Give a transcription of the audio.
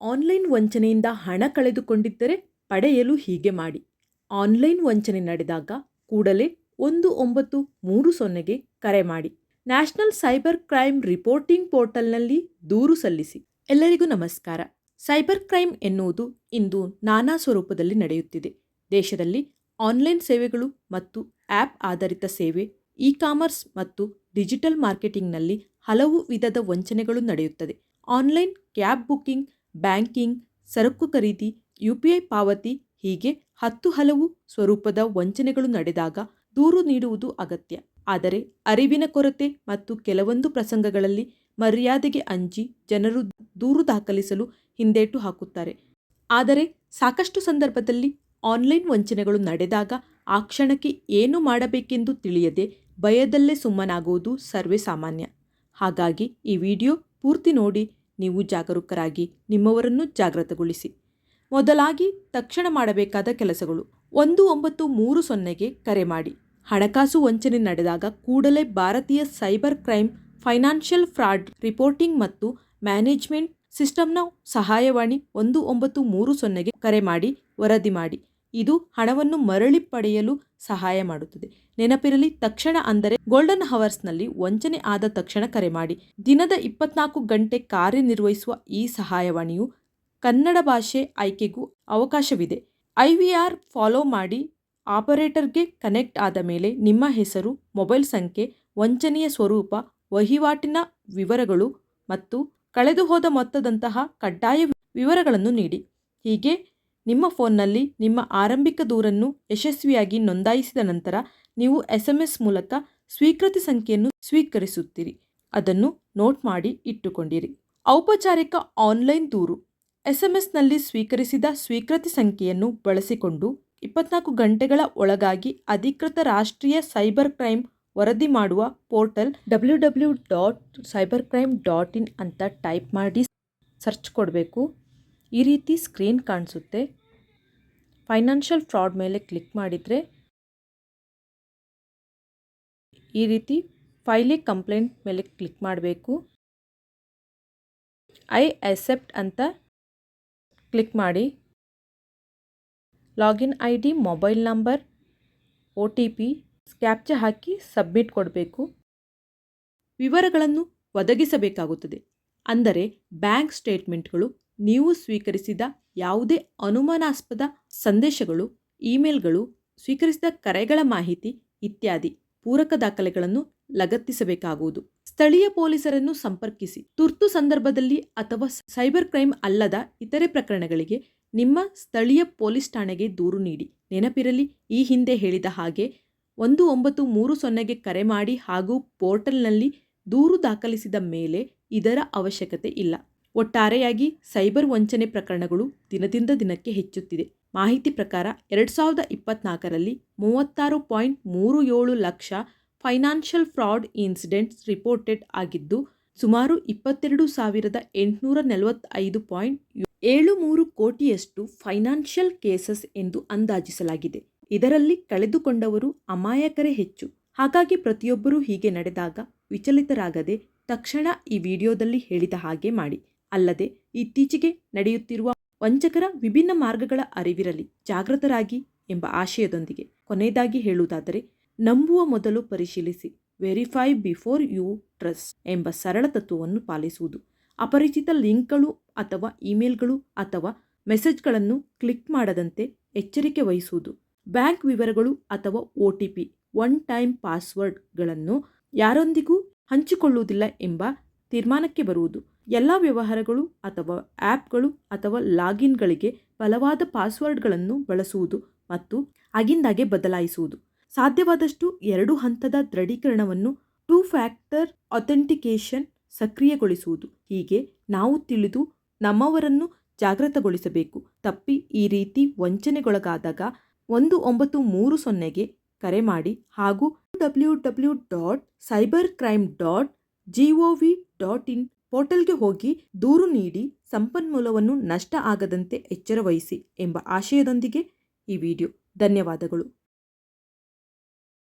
Online ವಂಚನೆಯಿಂದ ಹಣ ಕಳೆದುಕೊಂಡಿದ್ದರೆ ಪಡೆಯಲು ಹೀಗೆ ಮಾಡಿ. ಆನ್ಲೈನ್ ವಂಚನೆ ನಡೆದಾಗ ಕೂಡಲೇ ಒಂದು ಒಂಬತ್ತು ಮೂರು ಸೊನ್ನೆಗೆ ಕರೆ ಮಾಡಿ. ನ್ಯಾಷನಲ್ ಸೈಬರ್ ಕ್ರೈಮ್ ರಿಪೋರ್ಟಿಂಗ್ ಪೋರ್ಟಲ್ನಲ್ಲಿ ದೂರು ಸಲ್ಲಿಸಿ. ಎಲ್ಲರಿಗೂ ನಮಸ್ಕಾರ. ಸೈಬರ್ ಕ್ರೈಮ್ ಎನ್ನುವುದು ಇಂದು ನಾನಾ ಸ್ವರೂಪದಲ್ಲಿ ನಡೆಯುತ್ತಿದೆ. ದೇಶದಲ್ಲಿ ಆನ್ಲೈನ್ ಸೇವೆಗಳು ಮತ್ತು ಆ್ಯಪ್ ಆಧಾರಿತ ಸೇವೆ ಇ ಕಾಮರ್ಸ್ ಮತ್ತು ಡಿಜಿಟಲ್ ಮಾರ್ಕೆಟಿಂಗ್ನಲ್ಲಿ ಹಲವು ವಿಧದ ವಂಚನೆಗಳು ನಡೆಯುತ್ತದೆ. ಆನ್ಲೈನ್ ಕ್ಯಾಬ್ ಬುಕ್ಕಿಂಗ್ ಬ್ಯಾಂಕಿಂಗ್, ಸರಕು ಖರೀದಿ, ಯು ಪಿ ಐ ಪಾವತಿ ಹೀಗೆ ಹತ್ತು ಹಲವು ಸ್ವರೂಪದ ವಂಚನೆಗಳು ನಡೆದಾಗ ದೂರು ನೀಡುವುದು ಅಗತ್ಯ. ಆದರೆ ಅರಿವಿನ ಕೊರತೆ ಮತ್ತು ಕೆಲವೊಂದು ಪ್ರಸಂಗಗಳಲ್ಲಿ ಮರ್ಯಾದೆಗೆ ಅಂಜಿ ಜನರು ದೂರು ದಾಖಲಿಸಲು ಹಿಂದೇಟು ಹಾಕುತ್ತಾರೆ. ಆದರೆ ಸಾಕಷ್ಟು ಸಂದರ್ಭದಲ್ಲಿ ಆನ್ಲೈನ್ ವಂಚನೆಗಳು ನಡೆದಾಗ ಆ ಕ್ಷಣಕ್ಕೆ ಏನು ಮಾಡಬೇಕೆಂದು ತಿಳಿಯದೆ ಭಯದಲ್ಲೇ ಸುಮ್ಮನಾಗುವುದು ಸರ್ವೇ ಸಾಮಾನ್ಯ. ಹಾಗಾಗಿ ಈ ವಿಡಿಯೋ ಪೂರ್ತಿ ನೋಡಿ ನೀವು ಜಾಗರೂಕರಾಗಿ ನಿಮ್ಮವರನ್ನು ಜಾಗೃತಗೊಳಿಸಿ. ಮೊದಲಾಗಿ ತಕ್ಷಣ ಮಾಡಬೇಕಾದ ಕೆಲಸಗಳು. ಒಂದು ಒಂಬತ್ತು ಮೂರು ಸೊನ್ನೆಗೆ ಕರೆ ಮಾಡಿ. ಹಣಕಾಸು ವಂಚನೆ ನಡೆದಾಗ ಕೂಡಲೇ ಭಾರತೀಯ cyber crime financial fraud reporting ಮತ್ತು ಮ್ಯಾನೇಜ್ಮೆಂಟ್ ಸಿಸ್ಟಮ್ನ ಸಹಾಯವಾಣಿ ಒಂದು ಒಂಬತ್ತು ಮೂರು ಸೊನ್ನೆಗೆ ಕರೆ ಮಾಡಿ ವರದಿ ಮಾಡಿ. ಇದು ಹಣವನ್ನು ಮರಳಿ ಪಡೆಯಲು ಸಹಾಯ ಮಾಡುತ್ತದೆ. ನೆನಪಿರಲಿ, ತಕ್ಷಣ ಅಂದರೆ ಗೋಲ್ಡನ್ ಹವರ್ಸ್ನಲ್ಲಿ ವಂಚನೆ ಆದ ತಕ್ಷಣ ಕರೆ ಮಾಡಿ. ದಿನದ ಇಪ್ಪತ್ನಾಲ್ಕು ಗಂಟೆ ಕಾರ್ಯನಿರ್ವಹಿಸುವ ಈ ಸಹಾಯವಾಣಿಯು ಕನ್ನಡ ಭಾಷೆ ಆಯ್ಕೆಗೂ ಅವಕಾಶವಿದೆ. ಐ ಫಾಲೋ ಮಾಡಿ ಆಪರೇಟರ್ಗೆ ಕನೆಕ್ಟ್ ಆದ ಮೇಲೆ ನಿಮ್ಮ ಹೆಸರು, ಮೊಬೈಲ್ ಸಂಖ್ಯೆ, ವಂಚನೆಯ ಸ್ವರೂಪ, ವಹಿವಾಟಿನ ವಿವರಗಳು ಮತ್ತು ಕಳೆದುಹೋದ ಮೊತ್ತದಂತಹ ಕಡ್ಡಾಯ ವಿವರಗಳನ್ನು ನೀಡಿ. ಹೀಗೆ ನಿಮ್ಮ ಫೋನ್ನಲ್ಲಿ ನಿಮ್ಮ ಆರಂಭಿಕ ದೂರನ್ನು ಯಶಸ್ವಿಯಾಗಿ ನೋಂದಾಯಿಸಿದ ನಂತರ ನೀವು ಎಸ್ ಎಂ ಎಸ್ ಮೂಲಕ ಸ್ವೀಕೃತಿ ಸಂಖ್ಯೆಯನ್ನು ಸ್ವೀಕರಿಸುತ್ತೀರಿ. ಅದನ್ನು ನೋಟ್ ಮಾಡಿ ಇಟ್ಟುಕೊಂಡಿರಿ. ಔಪಚಾರಿಕ ಆನ್ಲೈನ್ ದೂರು. ಎಸ್ ಎಂ ಎಸ್ನಲ್ಲಿ ಸ್ವೀಕರಿಸಿದ ಸ್ವೀಕೃತಿ ಸಂಖ್ಯೆಯನ್ನು ಬಳಸಿಕೊಂಡು ಇಪ್ಪತ್ನಾಲ್ಕು ಗಂಟೆಗಳ ಒಳಗಾಗಿ ಅಧಿಕೃತ ರಾಷ್ಟ್ರೀಯ ಸೈಬರ್ ಕ್ರೈಮ್ ವರದಿ ಮಾಡುವ portal W W dot cyber crime dot in ಅಂತ ಟೈಪ್ ಮಾಡಿ ಸರ್ಚ್ ಕೊಡಬೇಕು. ಈ ರೀತಿ ಸ್ಕ್ರೀನ್ ಕಾಣಿಸುತ್ತೆ. ಫೈನಾನ್ಷಿಯಲ್ ಫ್ರಾಡ್ ಮೇಲೆ ಕ್ಲಿಕ್ ಮಾಡಿದರೆ ಈ ರೀತಿ ಫೈಲಿ ಕಂಪ್ಲೇಂಟ್ ಮೇಲೆ ಕ್ಲಿಕ್ ಮಾಡಬೇಕು. ಐ ಅಸೆಪ್ಟ್ ಅಂತ ಕ್ಲಿಕ್ ಮಾಡಿ. Login I D mobile number, O T P captcha hockey submit ಕೊಡಬೇಕು. ವಿವರಗಳನ್ನು ಒದಗಿಸಬೇಕಾಗುತ್ತದೆ. ಅಂದರೆ ಬ್ಯಾಂಕ್ ಸ್ಟೇಟ್ಮೆಂಟ್ಗಳು ನೀವು ಸ್ವೀಕರಿಸಿದ ಯಾವುದೇ ಅನುಮಾನಾಸ್ಪದ ಸಂದೇಶಗಳು, ಇಮೇಲ್ಗಳು, ಸ್ವೀಕರಿಸಿದ ಕರೆಗಳ ಮಾಹಿತಿ ಇತ್ಯಾದಿ ಪೂರಕ ದಾಖಲೆಗಳನ್ನು ಲಗತ್ತಿಸಬೇಕಾಗುವುದು. ಸ್ಥಳೀಯ ಪೊಲೀಸರನ್ನು ಸಂಪರ್ಕಿಸಿ. ತುರ್ತು ಸಂದರ್ಭದಲ್ಲಿ ಅಥವಾ ಸೈಬರ್ ಕ್ರೈಮ್ ಅಲ್ಲದ ಇತರೆ ಪ್ರಕರಣಗಳಿಗೆ ನಿಮ್ಮ ಸ್ಥಳೀಯ ಪೊಲೀಸ್ ಠಾಣೆಗೆ ದೂರು ನೀಡಿ. ನೆನಪಿರಲಿ, ಈ ಹಿಂದೆ ಹೇಳಿದ ಹಾಗೆ ಒಂದು ಒಂಬತ್ತು ಮೂರು ಸೊನ್ನೆಗೆ ಕರೆ ಮಾಡಿ ಹಾಗೂ ಪೋರ್ಟಲ್ನಲ್ಲಿ ದೂರು ದಾಖಲಿಸಿದ ಮೇಲೆ ಇದರ ಅವಶ್ಯಕತೆ ಇಲ್ಲ. ಒಟ್ಟಾರೆಯಾಗಿ ಸೈಬರ್ ವಂಚನೆ ಪ್ರಕರಣಗಳು ದಿನದಿಂದ ದಿನಕ್ಕೆ ಹೆಚ್ಚುತ್ತಿದೆ. ಮಾಹಿತಿ ಪ್ರಕಾರ ಎರಡು ಸಾವಿರದ ಇಪ್ಪತ್ನಾಲ್ಕರಲ್ಲಿ ಮೂವತ್ತಾರು ಪಾಯಿಂಟ್ ಮೂರು ಏಳು lakh financial fraud incidents reported ಆಗಿದ್ದು, ಸುಮಾರು ಇಪ್ಪತ್ತೆರಡು ಸಾವಿರದ ಎಂಟುನೂರ ನಲವತ್ತೈದು ಪಾಯಿಂಟ್ ಏಳು ಮೂರು ಕೋಟಿಯಷ್ಟು ಫೈನಾನ್ಷಿಯಲ್ ಕೇಸಸ್ ಎಂದು ಅಂದಾಜಿಸಲಾಗಿದೆ. ಇದರಲ್ಲಿ ಕಳೆದುಕೊಂಡವರು ಅಮಾಯಕರೇ ಹೆಚ್ಚು. ಹಾಗಾಗಿ ಪ್ರತಿಯೊಬ್ಬರೂ ಹೀಗೆ ನಡೆದಾಗ ವಿಚಲಿತರಾಗದೆ ತಕ್ಷಣ ಈ ವಿಡಿಯೋದಲ್ಲಿ ಹೇಳಿದ ಹಾಗೆ ಮಾಡಿ. ಅಲ್ಲದೆ ಇತ್ತೀಚೆಗೆ ನಡೆಯುತ್ತಿರುವ ವಂಚಕರ ವಿಭಿನ್ನ ಮಾರ್ಗಗಳ ಅರಿವಿರಲಿ, ಜಾಗೃತರಾಗಿ ಎಂಬ ಆಶಯದೊಂದಿಗೆ. ಕೊನೆಯದಾಗಿ ಹೇಳುವುದಾದರೆ, ನಂಬುವ ಮೊದಲು ಪರಿಶೀಲಿಸಿ. ವೆರಿಫೈ ಬಿಫೋರ್ ಯು ಟ್ರಸ್ಟ್ ಎಂಬ ಸರಳ ತತ್ವವನ್ನು ಪಾಲಿಸುವುದು. ಅಪರಿಚಿತ ಲಿಂಕ್ಗಳು ಅಥವಾ ಇಮೇಲ್ಗಳು ಅಥವಾ ಮೆಸೇಜ್ಗಳನ್ನು ಕ್ಲಿಕ್ ಮಾಡದಂತೆ ಎಚ್ಚರಿಕೆ ವಹಿಸುವುದು. ಬ್ಯಾಂಕ್ ವಿವರಗಳು ಅಥವಾ O T P, one time ಪಾಸ್ವರ್ಡ್ಗಳನ್ನು ಯಾರೊಂದಿಗೂ ಹಂಚಿಕೊಳ್ಳುವುದಿಲ್ಲ ಎಂಬ ತೀರ್ಮಾನಕ್ಕೆ ಬರುವುದು. ಎಲ್ಲ ವ್ಯವಹಾರಗಳು ಅಥವಾ ಆ್ಯಪ್ಗಳು ಅಥವಾ ಲಾಗಿನ್ಗಳಿಗೆ ಬಲವಾದ ಪಾಸ್ವರ್ಡ್ಗಳನ್ನು ಬಳಸುವುದು ಮತ್ತು ಆಗಿಂದಾಗೆ ಬದಲಾಯಿಸುವುದು. ಸಾಧ್ಯವಾದಷ್ಟು ಎರಡು ಹಂತದ ದೃಢೀಕರಣವನ್ನು ಟೂ ಫ್ಯಾಕ್ಟರ್ ಅಥೆಂಟಿಕೇಶನ್ ಸಕ್ರಿಯಗೊಳಿಸುವುದು. ಹೀಗೆ ನಾವು ತಿಳಿದು ನಮ್ಮವರನ್ನು ಜಾಗೃತಗೊಳಿಸಬೇಕು. ತಪ್ಪಿ ಈ ರೀತಿ ವಂಚನೆಗೊಳಗಾದಾಗ ಒಂದು ಒಂಬತ್ತು ಮೂರು ಸೊನ್ನೆಗೆ ಕರೆ ಮಾಡಿ ಹಾಗೂ W W dot cyber crime dot G V dot in ಪೋರ್ಟಲ್ಗೆ ಹೋಗಿ ದೂರು ನೀಡಿ ಸಂಪನ್ಮೂಲವನ್ನು ನಷ್ಟ ಆಗದಂತೆ ಎಚ್ಚರ ವಹಿಸಿ ಎಂಬ ಆಶಯದೊಂದಿಗೆ ಈ ವಿಡಿಯೋ. ಧನ್ಯವಾದಗಳು.